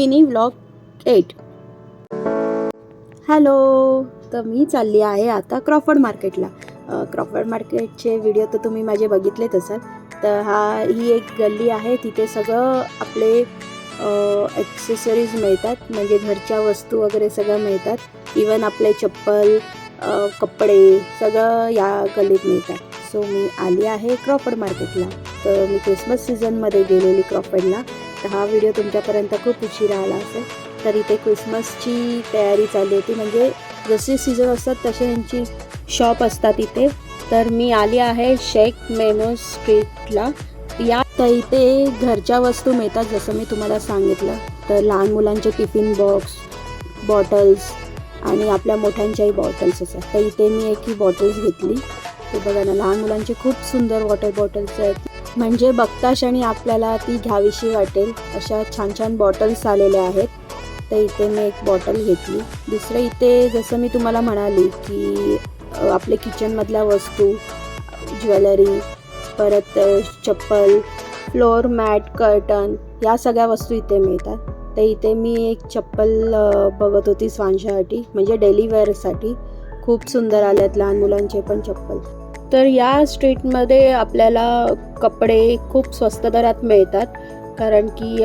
Mini vlog eight. Hello तर मी चालली आहे आता क्रॉफर्ड मार्केटला. क्रॉफर्ड मार्केटचे व्हिडिओ तर तुम्ही माझे बघितलेच असाल. तर हा ही एक गल्ली आहे तिथे सगळं आपले ॲक्सेसरीज मिळतात. म्हणजे घरच्या वस्तू वगैरे सगळं मिळतात. इवन आपले चप्पल कपडे सगळं या गल्लीत मिळतात. सो मी आली आहे क्रॉफर्ड मार्केटला. तर मी क्रिसमस सीझनमध्ये गेलेली क्रॉफर्डला. तर हा व्हिडिओ तुमच्यापर्यंत खूप उशिरा आला असेल. तर इथे क्रिसमसची तयारी चालू होती. म्हणजे जसे सीझन असतात तसे यांची शॉप असतात इथे. तर मी आली आहे शेख मेनो स्ट्रीटला या तर इथे घरच्या वस्तू मिळतात जसं मी तुम्हाला सांगितलं. तर लहान मुलांचे टिफिन बॉक्स बॉटल्स आणि आपल्या मोठ्यांच्याही बॉटल्स असतात. तर इथे मी एक ही बॉटल्स घेतली. ते बघा ना लहान मुलांचे खूप सुंदर वॉटर बॉटल्स आहेत. म्हणजे बघता क्षणी आपल्याला ती घ्यावीशी वाटेल अशा छान छान बॉटल्स आलेल्या आहेत. तर इथे मी एक बॉटल घेतली. दुसरं इथे जसं मी तुम्हाला म्हणाली की आपले किचनमधल्या वस्तू ज्वेलरी परत चप्पल फ्लोअर मॅट कर्टन या सगळ्या वस्तू इथे मिळतात. तर इथे मी एक चप्पल बघत होती स्वांशासाठी म्हणजे डेली वेअरसाठी. खूप सुंदर आल्यात लहान मुलांचे पण चप्पल. तर या स्ट्रीटमध्ये आपल्याला कपडे खूप स्वस्त दरात मिळतात. कारण की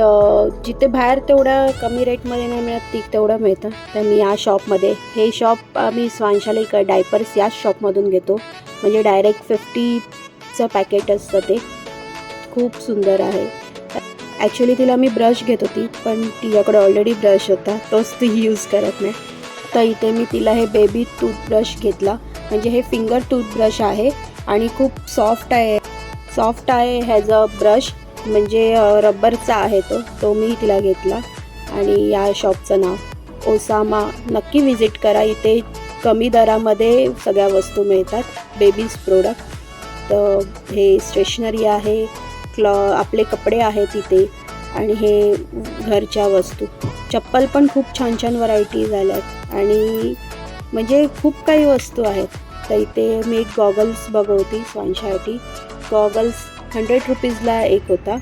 जिथे बाहेर तेवढ्या कमी रेटमध्ये नाही मिळत ती तेवढं मिळतं. तर मी या शॉपमध्ये हे शॉप आम्ही स्वांशाला एक डायपर्स याच शॉपमधून घेतो. म्हणजे डायरेक्ट फिफ्टीचं पॅकेट असतं ते. खूप सुंदर आहे. ॲक्च्युली तिला मी ब्रश घेत होती पण तिच्याकडे ऑलरेडी ब्रश होता. तोच ती यूज करत नाही. तर इथे मी तिला हे बेबी टूथब्रश घेतला. म्हणजे हे फिंगर टूथब्रश आहे आणि खूप सॉफ्ट आहे. सॉफ्ट आहे हॅज म्हणजे, अ ब्रश म्हणजे रब्बरचा रबरचा आहे तो. तो मी तिला घेतला आणि या शॉपचं नाव. ओसामा नक्की विजिट करा. इथे कमी दरामध्ये सगळ्या वस्तू मिळतात. बेबीज प्रोडक्ट तर हे स्टेशनरी आहे क्लॉ आपले कपडे आहेत इथे आणि हे घरच्या वस्तू. चप्पल पण खूप छान छान व्हरायटीज आल्यात. आणि म्हणजे खूप काही वस्तू आहेत. तर इथे मी एक गॉगल्स बघवती स्वांशासाठी. गॉगल्स हंड्रेड रुपीजला एक होता.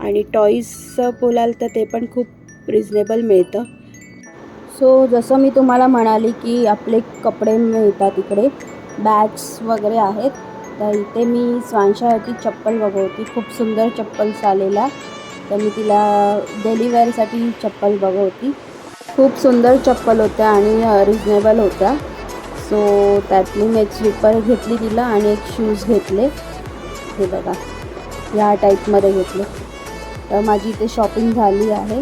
आणि टॉईजचं बोलाल तर ते पण खूप रिजनेबल मिळतं. सो जसं मी तुम्हाला म्हणाली की आपले कपडे मिळतात इकडे. बॅग्स वगैरे आहेत. तर इथे मी स्वांशासाठी चप्पल बघवती. खूप सुंदर चप्पल्स आलेला तर मी तिला डेली वेअरसाठी चप्पल बघवती. खूप सुंदर चप्पल होत्या आणि रिजनेबल होत्या. सो त्यातली मी एक स्लीपर घेतली तिला आणि एक शूज घेतले. हे बघा या टाईपमध्ये घेतले. तर माझी इथे शॉपिंग झाली आहे.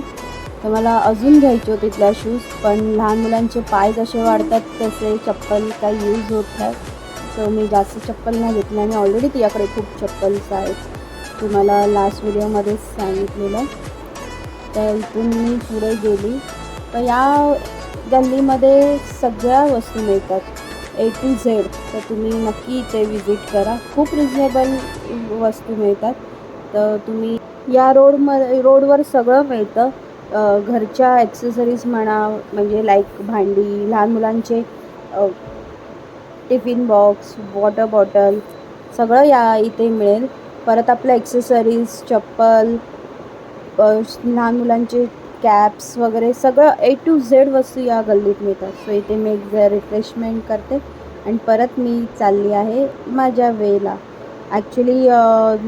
तर मला अजून घ्यायचे होते तिथल्या शूज पण लहान मुलांचे पाय जसे वाढतात तसे चप्पल काही यूज होत नाही. सो मी जास्त चप्पल नाही घेतली आणि ऑलरेडी तिच्याकडे खूप चप्पल्स आहेत. तुम्हाला लास्ट व्हिडिओमध्येच सांगितलेलं. तर इथून मी पुढे गेली. तर या गल्लीमध्ये सगळ्या वस्तू मिळतात. ए टू झेड तर तुम्ही नक्की इथे विजिट करा. खूप रिझनेबल वस्तू मिळतात. तर तुम्ही या रोडमध्ये रोडवर सगळं मिळतं. घरच्या ॲक्सेसरीज म्हणा म्हणजे लाईक भांडी लहान मुलांचे टिफिन बॉक्स वॉटर बॉटल सगळं या इथे मिळेल. परत आपल्या ॲक्सेसरीज चप्पल लहान मुलांचे कॅप्स वगैरे सगळं ए टू झेड वस्तू या गल्लीत मिळतात. सो इथे मी एक रिफ्रेशमेंट करते. आणि परत मी चालली आहे माझ्या वेला ॲक्च्युली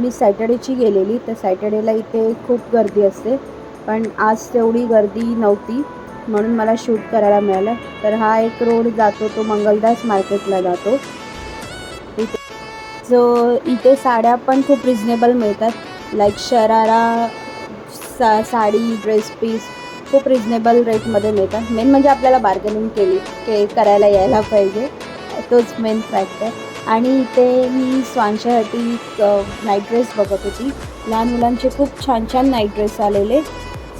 मी सॅटर्डेची गेलेली. तर सॅटर्डेला इथे खूप गर्दी असते. पण आज तेवढी गर्दी नव्हती. म्हणून मला शूट करायला मिळालं. तर हा एक रोड जातो तो मंगलदास मार्केटला जातो. इथे जो इथे साड्या पण खूप रिजनेबल मिळतात. लाईक शरारा सा साडी ड्रेस पीस खूप रिजनेबल रेटमध्ये मिळतात. मेन म्हणजे आपल्याला बार्गेनिंग केली के करायला यायला पाहिजे. तोच मेन फॅक्टर आणि इथे मी स्वांशासाठी नाईट ड्रेस बघत होती. लहान मुलांचे खूप छान छान नाईट ड्रेस आलेले.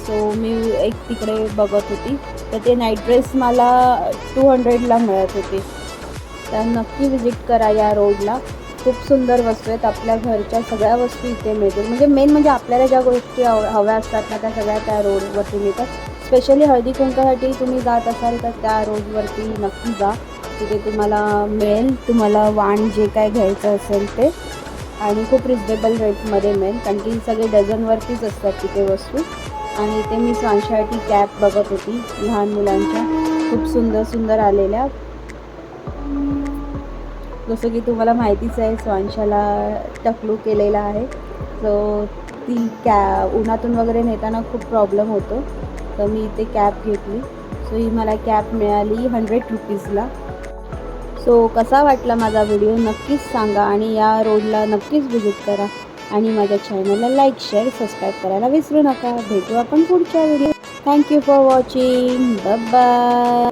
सो मी एक तिकडे बघत होती. तर ते नाईट ड्रेस मला टू हंड्रेडला मिळत होते. तर नक्की विजिट करा या रोडला खूप सुंदर वस्तू आहेत. आपल्या घरच्या सगळ्या वस्तू इथे मिळतील. म्हणजे मेन म्हणजे आपल्याला ज्या गोष्टी हव हव्या असतात ना त्या सगळ्या त्या रोडवरती मिळतात. स्पेशली हळदी कुंकासाठी तुम्ही जात असाल तर त्या रोडवरती नक्की जा. तिथे तुम्हाला मिळेल. तुम्हाला वाण जे काय घ्यायचं असेल ते. आणि खूप रिजनेबल रेटमध्ये मिळेल. कारण की सगळे डझनवरतीच असतात तिथे वस्तू. आणि इथे मी स्वांशाटी कॅप बघत होती. लहान मुलांच्या. खूप सुंदर सुंदर आलेल्या. जसं की तुम्हाला माहितीच आहे स्वांशाला टकलू केलेला आहे. सो ती कॅ उन्हातून वगैरे नेताना खूप प्रॉब्लेम होतो. तर मी इथे कॅप घेतली. सो ही मला कॅप मिळाली हंड्रेड रुपीजला सो कसा वाटला माझा व्हिडिओ नक्कीच सांगा आणि या रोडला नक्कीच व्हिजिट करा. आणि माझ्या चॅनलला लाईक शेअर सबस्क्राईब करायला विसरू नका. भेटू आपण पुढच्या video thank you for watching bye